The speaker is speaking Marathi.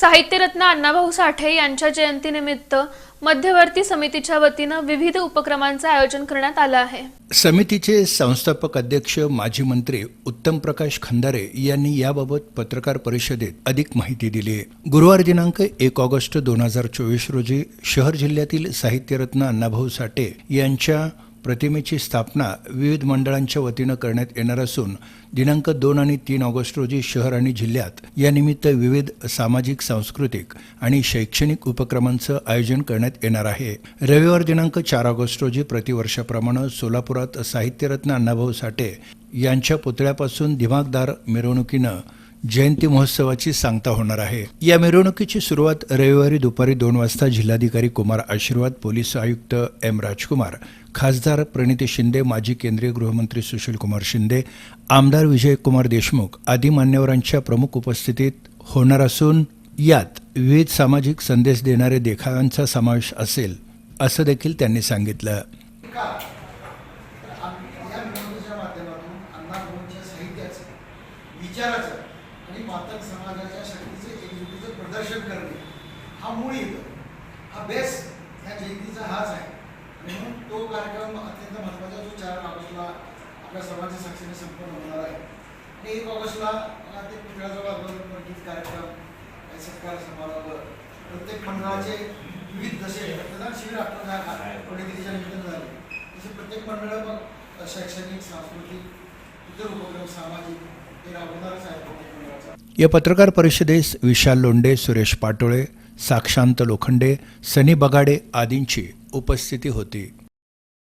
साहित्यरत्न अण्णाभाऊ साठे यांच्या जयंतीनिमित्त मध्यवर्ती समितीच्या वतीनं विविध उपक्रमांचं आयोजन करण्यात आलं आहे. समितीचे संस्थापक अध्यक्ष माजी मंत्री उत्तम प्रकाश खंदारे यांनी याबाबत पत्रकार परिषदेत अधिक माहिती दिली. गुरुवार दिनांक एक ऑगस्ट दोन हजार चोवीस रोजी शहर जिल्ह्यातील साहित्यरत्न अण्णाभाऊ साठे यांच्या प्रतिमेची स्थापना विविध मंडळांच्या वतीनं करण्यात येणार असून दिनांक दोन आणि तीन ऑगस्ट रोजी शहर आणि जिल्ह्यात यानिमित्त विविध सामाजिक सांस्कृतिक आणि शैक्षणिक उपक्रमांचं आयोजन करण्यात येणार आहे. रविवार दिनांक चार ऑगस्ट रोजी प्रतिवर्षाप्रमाणे सोलापुरात साहित्यरत्न अण्णाभाऊ साठे यांच्या पुतळ्यापासून दिमागदार मिरवणुकीनं जयंती महोत्सवाची सांगता होणार आहे. या मिरवणुकीची सुरुवात रविवारी दुपारी दोन वाजता जिल्हाधिकारी कुमार आशीर्वाद पोलीस आयुक्त एम राजकुमार खासदार प्रणिती शिंदे माजी केंद्रीय गृहमंत्री सुशीलकुमार शिंदे आमदार विजयकुमार देशमुख आदी मान्यवरांच्या प्रमुख उपस्थितीत होणार असून यात विविध सामाजिक संदेश देणारे देखाव्यांचा समावेश असेल असं देखील त्यांनी सांगितलं. विचाराचं आणि मातक समाजाच्या शक्तीचे एकजुटीचं प्रदर्शन करणे. हा मूळ येतो हा बेस ह्या जयंतीचा हाच आहे. आणि म्हणून तो कार्यक्रम अत्यंत महत्त्वाचा जो चार ऑगस्टला आपल्या सर्वांच्या साक्षीने संपन्न होणार आहे. आणि एक ऑगस्टला ते पुतळ्याजवळ अगोदर गीत कार्यक्रम सत्कार समारंभ प्रत्येक मंडळाचे विविध जसे रक्तदान शिबिर आपल्या पुण्यतिथीच्या निमित्तानं झाले. तसे प्रत्येक मंडळ मग शैक्षणिक सांस्कृतिक इतर उपक्रम सामाजिक या पत्रकार परिषदेस विशाल लोंडे सुरेश पाटोळे साक्षांत लोखंडे सनी बगाडे आदींची उपस्थिती होती.